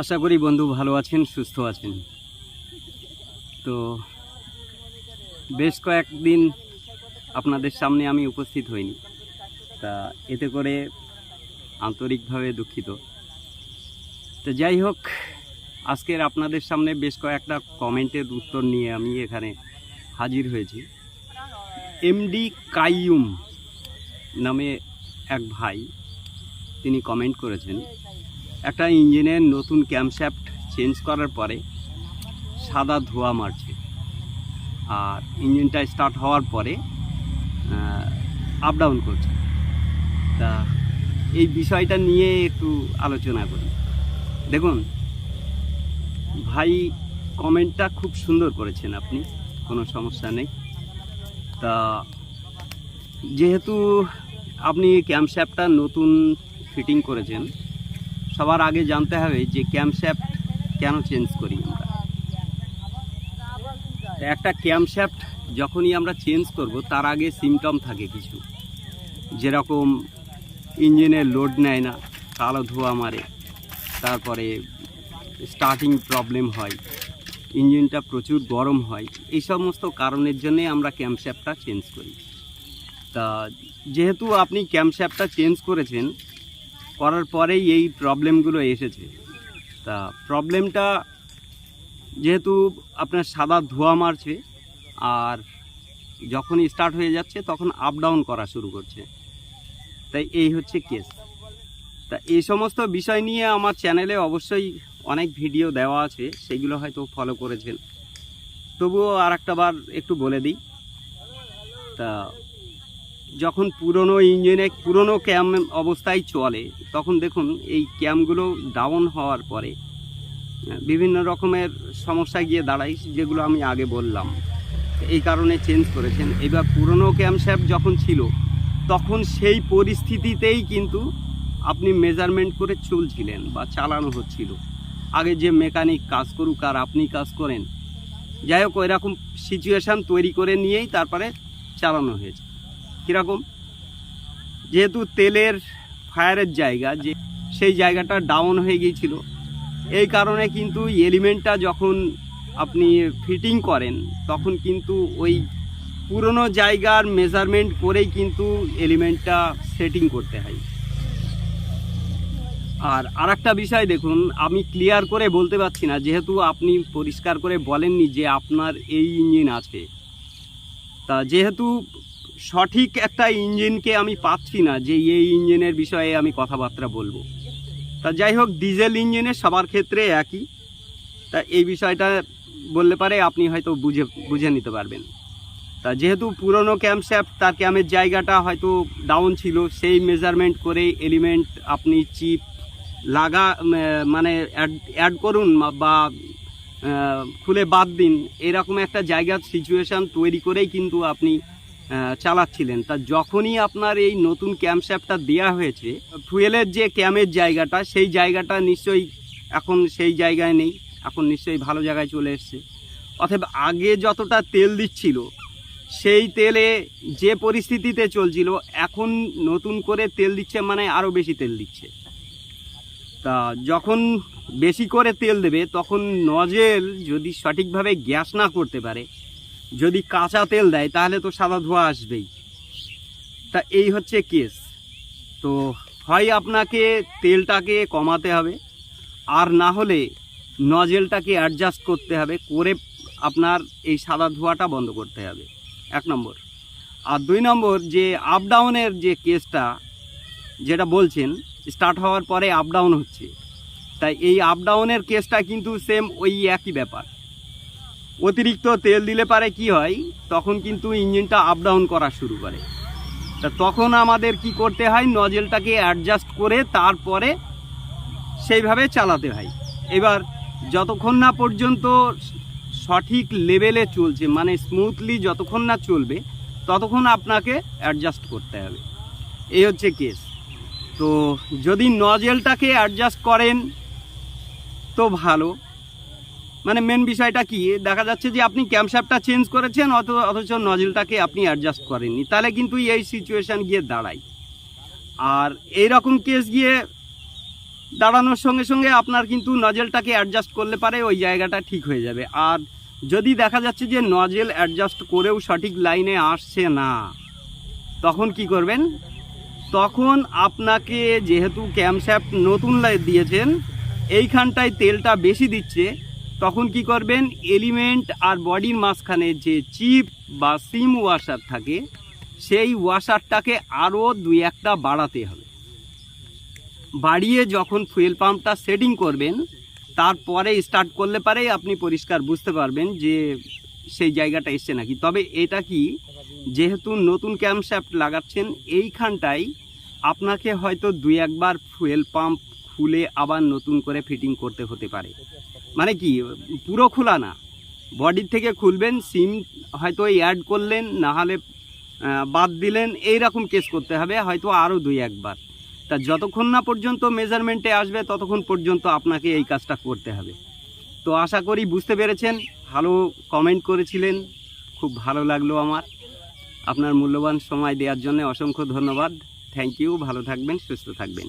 আশা করি বন্ধু ভালো আছেন, সুস্থ আছেন। তো বেশ কয়েকদিন আপনাদের সামনে আমি উপস্থিত হইনি। তা এতে করে আন্তরিকভাবে দুঃখিত। তো যাই হোক, আজকের আপনাদের সামনে বেশ কয়েকটা কমেন্টের উত্তর নিয়ে আমি এখানে হাজির হয়েছি। এমডি কাইয়ুম নামে এক ভাই, তিনি কমেন্ট করেছেন একটা ইঞ্জিনের নতুন ক্যামশ্যাফট চেঞ্জ করার পরে সাদা ধোঁয়া মারছে। আর ইঞ্জিনটা স্টার্ট হওয়ার পরে আপ ডাউন করছে। তা এই বিষয়টা নিয়ে একটু আলোচনা করি। দেখুন, ভাই কমেন্টটা খুব সুন্দর করেছেন আপনি, কোনো সমস্যা নেই। তা যেহেতু আপনি ক্যামশ্যাফটটা নতুন ফিটিং করেছেন সবার আগে জানতে হবে যে ক্যামশ্যাফট কেন চেঞ্জ করি আমরা। একটা ক্যামশ্যাফট যখনই আমরা চেঞ্জ করব, তার আগে সিমটম থাকে কিছু। যেরকম ইঞ্জিনের লোড নেয় না, কালো ধোঁয়া মারে, তারপরে স্টার্টিং প্রবলেম হয়, ইঞ্জিনটা প্রচুর গরম হয়, এই সমস্ত কারণের জন্যে আমরা ক্যামশ্যাফটটা চেঞ্জ করি। তা যেহেতু আপনি ক্যামশ্যাফটটা চেঞ্জ করেছেন করার পরেই এই প্রবলেমগুলো এসেছে। তা প্রবলেমটা যেহেতু আপনার সাদা ধোঁয়া মারছে, আর যখন স্টার্ট হয়ে যাচ্ছে তখন আপ ডাউন করা শুরু করছে। তাই এই হচ্ছে কেস তা এই সমস্ত বিষয় নিয়ে আমার চ্যানেলে অবশ্যই অনেক ভিডিও দেওয়া আছে, সেগুলো হয়তো ফলো করেছেন। তবুও আর একটা বার একটু বলে দিই। তা যখন পুরনো ইঞ্জিনে পুরনো ক্যাম অবস্থায় চলে, তখন দেখুন এই ক্যামগুলো ডাউন হওয়ার পরে বিভিন্ন রকমের সমস্যা গিয়ে দাঁড়াই যেগুলো আমি আগে বললাম। এই কারণে চেঞ্জ করেছেন। এবার পুরনো ক্যামশ্যাপ যখন ছিল, তখন সেই পরিস্থিতিতেই কিন্তু আপনি মেজারমেন্ট করে চলছিলেন বা চালানো হচ্ছিল। আগে যে মেকানিক কাজ করুক আর আপনি কাজ করেন, যাই হোক ওইরকম সিচুয়েশান তৈরি করে নিয়েই তারপরে চালানো হয়েছে। কীরকম? যেহেতু তেলের ফায়ারের জায়গা, যে সেই জায়গাটা ডাউন হয়ে গিয়েছিল। এই কারণে কিন্তু এলিমেন্টটা যখন আপনি ফিটিং করেন, তখন কিন্তু ওই পুরনো জায়গার মেজারমেন্ট করেই কিন্তু এলিমেন্টটা সেটিং করতে হয়। আর আরেকটা বিষয় দেখুন, আমি ক্লিয়ার করে বলতে পারছি না, যেহেতু আপনি পরিষ্কার করে বলেননি যে আপনার এই ইঞ্জিন আছে। তা যেহেতু সঠিক একটা ইঞ্জিনকে আমি পাচ্ছি না যে এই ইঞ্জিনের বিষয়ে আমি কথাবার্তা বলব। তা যাই হোক, ডিজেল ইঞ্জিনের সবার ক্ষেত্রে একই। তা এই বিষয়টা বললে পারে আপনি হয়তো বুঝে বুঝে নিতে পারবেন। তা যেহেতু পুরনো ক্যাম্পস্যাপ তার ক্যামের জায়গাটা হয়তো ডাউন ছিল, সেই মেজারমেন্ট করে এলিমেন্ট আপনি চিপ লাগা মানে অ্যাড অ্যাড করুন বা খুলে বাদ দিন, এরকম একটা জায়গার সিচুয়েশান তৈরি করেই কিন্তু আপনি চালাচ্ছিলেন। তা যখনই আপনার এই নতুন ক্যাম্পস্যাপটা দেওয়া হয়েছে ফুয়েলের যে ক্যামের জায়গাটা, সেই জায়গাটা নিশ্চয়ই এখন সেই জায়গায় নেই। এখন নিশ্চয়ই ভালো জায়গায় চলে এসছে। অথবা আগে যতটা তেল দিচ্ছিল, সেই তেলে যে পরিস্থিতিতে চলছিল, এখন নতুন করে তেল দিচ্ছে মানে আরও বেশি তেল দিচ্ছে। তা যখন বেশি করে তেল দেবে, তখন নজেল যদি সঠিকভাবে গ্যাস না করতে পারে যদি কাঁচা তেল দেয়, তাহলে তো সাদা ধোঁয়া আসবেই। তা এই হচ্ছে কেস। তো হয় আপনাকে তেলটাকে কমাতে হবে, আর না হলে নজেলটাকে অ্যাডজাস্ট করতে হবে, করে আপনার এই সাদা ধোয়াটা বন্ধ করতে হবে। এক নম্বর। আর দুই নম্বর, যে আপ ডাউনের যে কেসটা, যেটা বলছেন স্টার্ট হওয়ার পরে আপ ডাউন হচ্ছে। তাই এই আপ ডাউনের কেসটা কিন্তু সেম ওই একই ব্যাপার। অতিরিক্ত তেল দিলে পারে কি হয়? তখন কিন্তু ইঞ্জিনটা আপ ডাউন করা শুরু করে। তা তখন আমাদের কি করতে হয়? নজেলটাকে অ্যাডজাস্ট করে তারপরে সেইভাবে চালাতে হয়। এবার যতক্ষণ না পর্যন্ত সঠিক লেভেলে চলছে মানে স্মুথলি যতক্ষণ না চলবে, ততক্ষণ আপনাকে অ্যাডজাস্ট করতে হবে। এই হচ্ছে কেস তো যদি নজেলটাকে অ্যাডজাস্ট করেন, তো ভালো। মানে মেন বিষয়টা কি? দেখা যাচ্ছে যে আপনি ক্যামশ্যাপটা চেঞ্জ করেছেন, অথ, অথচ নজেলটাকে আপনি অ্যাডজাস্ট করেননি। তাহলে কিন্তু এই সিচুয়েশান গিয়ে দাঁড়ায়। আর এই রকম কেস গিয়ে দাঁড়ানোর সঙ্গে সঙ্গে আপনার কিন্তু নজেলটাকে অ্যাডজাস্ট করলে পারে ওই জায়গাটা ঠিক হয়ে যাবে। আর যদি দেখা যাচ্ছে যে নজেল অ্যাডজাস্ট করেও সঠিক লাইনে আসছে না, তখন কি করবেন? তখন আপনাকে যেহেতু ক্যামশ্যাফট নতুন দিয়েছেন, এইখানটায় তেলটা বেশি দিচ্ছে তখন কি করবেন? এলিমেন্ট আর বডির মাঝখানে যে চিপ বা সিম ওয়াশার থাকে, সেই ওয়াশারটাকে আরও দুই একটা বাড়াতে হবে। বাড়িয়ে যখন ফুয়েল পাম্পটা সেটিং করবেন, তারপরে স্টার্ট করলে পারেই আপনি পরিষ্কার বুঝতে পারবেন যে সেই জায়গাটা এসছে নাকি। তবে এটা কি, যেহেতু নতুন ক্যাম্পশ্যাফট লাগাচ্ছেন এইখানটায় আপনাকে হয়তো দুই একবার ফুয়েল পাম্প খুলে আবার নতুন করে ফিটিং করতে হতে পারে। মানে কি, পুরো খোলা না। বডির থেকে খুলবেন, সিম হয়তো অ্যাড করলেন, না হলে বাদ দিলেন, এই রকম কেস করতে হবে, হয়তো আরও দুই, একবার। তা যতক্ষণ না পর্যন্ত মেজারমেন্টে আসবে, ততক্ষণ পর্যন্ত আপনাকে এই কাজটা করতে হবে। তো আশা করি বুঝতে পেরেছেন, ভালো কমেন্ট করেছিলেন, খুব ভালো লাগল আমার। আপনার মূল্যবান সময় দেওয়ার জন্য অসংখ্য ধন্যবাদ। থ্যাংক ইউ ভালো থাকবেন, সুস্থ থাকবেন।